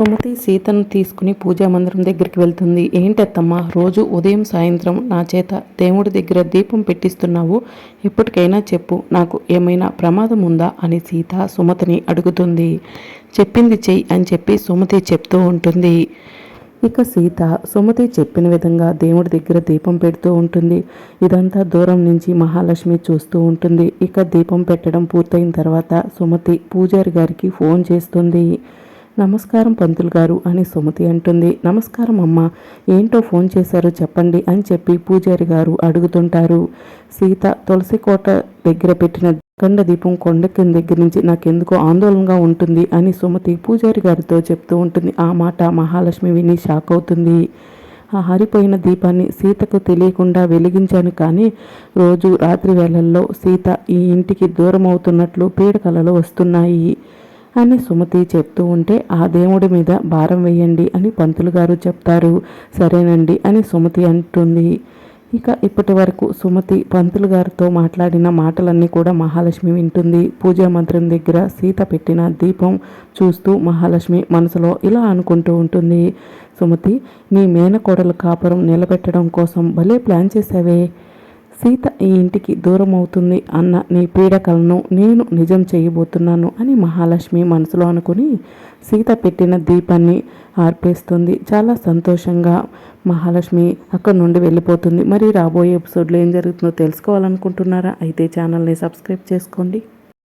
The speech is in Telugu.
సుమతి సీతను తీసుకుని పూజా మందిరం దగ్గరికి వెళ్తుంది. ఏంటత్తమ్మా రోజు ఉదయం సాయంత్రం నా చేత దేవుడి దగ్గర దీపం పెట్టిస్తున్నావు. ఇప్పటికైనా చెప్పు నాకు ఏమైనా ప్రమాదం ఉందా? అని సీత సుమతిని అడుగుతుంది. చెప్పింది చెయ్యి అని చెప్పి సుమతి చెప్తూ ఉంటుంది. ఇక సీత సుమతి చెప్పిన విధంగా దేవుడి దగ్గర దీపం పెడుతూ ఉంటుంది. ఇదంతా దూరం నుంచి మహాలక్ష్మి చూస్తూ ఉంటుంది. ఇక దీపం పెట్టడం పూర్తయిన తర్వాత సుమతి పూజారి గారికి ఫోన్ చేస్తుంది. నమస్కారం పంతులు గారు అని సుమతి అంటుంది. నమస్కారం అమ్మ ఏంటో ఫోన్ చేశారో చెప్పండి అని చెప్పి పూజారి గారు అడుగుతుంటారు. సీత తులసి కోట దగ్గర పెట్టిన కండ దీపం కొండ కింద దగ్గర నుంచి నాకెందుకో ఆందోళనగా ఉంటుంది అని సుమతి పూజారి గారితో చెప్తూ ఉంటుంది. ఆ మాట మహాలక్ష్మి విని షాక్ అవుతుంది. ఆ హరిపోయిన దీపాన్ని సీతకు తెలియకుండా వెలిగించాను కానీ రోజు రాత్రి వేళల్లో సీత ఈ ఇంటికి దూరం అవుతున్నట్లు పీడకలలు వస్తున్నాయి. అని సుమతి చెప్తూ ఉంటే ఆ దేవుడి మీద భారం వేయండి అని పంతులు గారు చెప్తారు. సరేనండి అని సుమతి అంటుంది. ఇక ఇప్పటి వరకు సుమతి పంతులు గారితో మాట్లాడిన మాటలన్నీ కూడా మహాలక్ష్మి వింటుంది. పూజా మంత్రం దగ్గర సీత పెట్టిన దీపం చూస్తూ మహాలక్ష్మి మనసులో ఇలా అనుకుంటూ ఉంటుంది. సుమతి నీ మేనకోడల కాపురం నిలబెట్టడం కోసం భలే ప్లాన్ చేసావే సీత ఈ ఇంటికి దూరం అవుతుంది అన్న నీ పీడకలను నేను నిజం చేయబోతున్నాను అని మహాలక్ష్మి మనసులో అనుకుని సీత పెట్టిన దీపాన్ని ఆర్పేస్తుంది. చాలా సంతోషంగా మహాలక్ష్మి అక్కడ నుండి వెళ్ళిపోతుంది. మరి రాబోయే ఎపిసోడ్లో ఏం జరుగుతుందో తెలుసుకోవాలనుకుంటున్నారా? అయితే ఛానల్ని సబ్స్క్రైబ్ చేసుకోండి.